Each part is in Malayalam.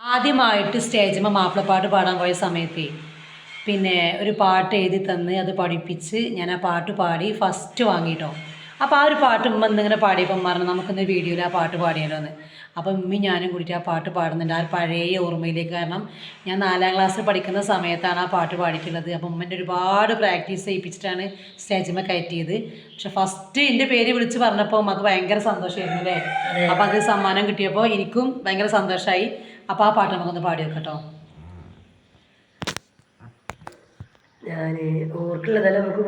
ആദ്യമായിട്ട് സ്റ്റേജിൽ മാപ്പിളപ്പാട്ട് പാടാൻ പോയ സമയത്ത് പിന്നെ ഒരു പാട്ട് എഴുതി തന്ന് അത് പഠിപ്പിച്ച് ഞാൻ ആ പാട്ട് പാടി ഫസ്റ്റ് വാങ്ങിയിട്ടോ അപ്പോൾ ആ ഒരു പാട്ട് ഉമ്മ ഇന്നിങ്ങനെ പാടിയപ്പം പറഞ്ഞു നമുക്കിന്ന് വീഡിയോയിൽ ആ പാട്ട് പാടിയല്ലോ എന്ന് അപ്പം ഉമ്മി ഞാനും കൂടിയിട്ട് ആ പാട്ട് പാടുന്നുണ്ട്. ആ പഴയ ഓർമ്മയിലേക്ക് കാരണം ഞാൻ നാലാം ക്ലാസ്സിൽ പഠിക്കുന്ന സമയത്താണ് ആ പാട്ട് പാടിയിട്ടുള്ളത്. അപ്പം ഉമ്മന്റെ ഒരുപാട് പ്രാക്ടീസ് ചെയ്യിപ്പിച്ചിട്ടാണ് സ്റ്റേജിൽ കയറ്റിയത്. പക്ഷെ ഫസ്റ്റ് എന്റെ പേര് വിളിച്ച് പറഞ്ഞപ്പോൾ നമുക്ക് ഭയങ്കര സന്തോഷമായിരുന്നു അല്ലേ? അപ്പം അത് സമ്മാനം കിട്ടിയപ്പോൾ എനിക്കും ഭയങ്കര സന്തോഷമായി അപ്പോൾ ആ പാട്ട് നമുക്കൊന്ന് പാടി വെക്കട്ടോ ഓർക്കുള്ളതല്ല നമുക്ക്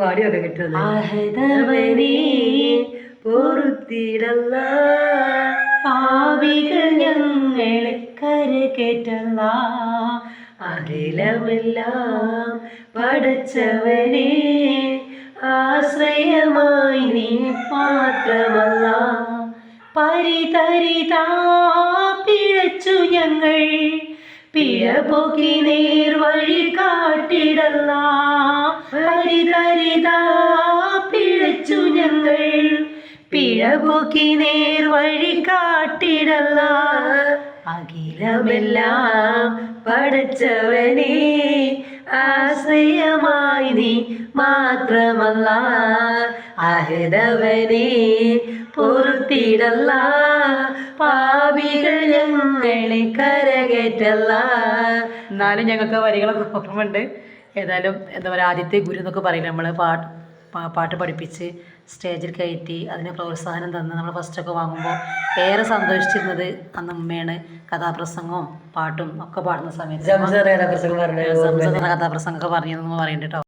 പാവികൾ ഞങ്ങളെ കരകേറ്റല്ല അഖിലമെല്ലാം പടച്ചവനെ ആശ്രയമായി നീ മാത്രമല്ല പരിതരിതാ പിഴച്ചു ഞങ്ങൾ പിഴ പോക്കി പരിതരിതാ പിഴച്ചു ഞങ്ങൾ. പിഴ പോക്കി നേർ വഴി കാട്ടിടല്ല. അഖിലമെല്ലാം പടച്ചവനേ. മാത്രമല്ല അഹിതവനെ പൊറുത്തിടല്ല. പാപികൾ ഞങ്ങളെ കരകേറ്റല്ല എന്നാലും ഞങ്ങൾക്ക് വരികളൊക്കെ ഓർമ്മയുണ്ട്. ഏതായാലും എന്താ പറയുക ആദ്യത്തെ ഗുരു എന്നൊക്കെ പറയില്ല നമ്മൾ പാട്ട് പാട്ട് പഠിപ്പിച്ച് സ്റ്റേജിൽ കയറ്റി അതിന് പ്രോത്സാഹനം തന്ന് നമ്മൾ ഫസ്റ്റൊക്കെ വാങ്ങുമ്പോൾ ഏറെ സന്തോഷിച്ചിരുന്നത് അന്ന് ഉമ്മയാണ്. കഥാപ്രസംഗവും പാട്ടും ഒക്കെ പാടുന്ന സമയത്ത്. കഥാപ്രസംഗം പ്രസംഗം പറഞ്ഞ പറഞ്ഞതെന്ന് പറയുന്നുണ്ട് കേട്ടോ.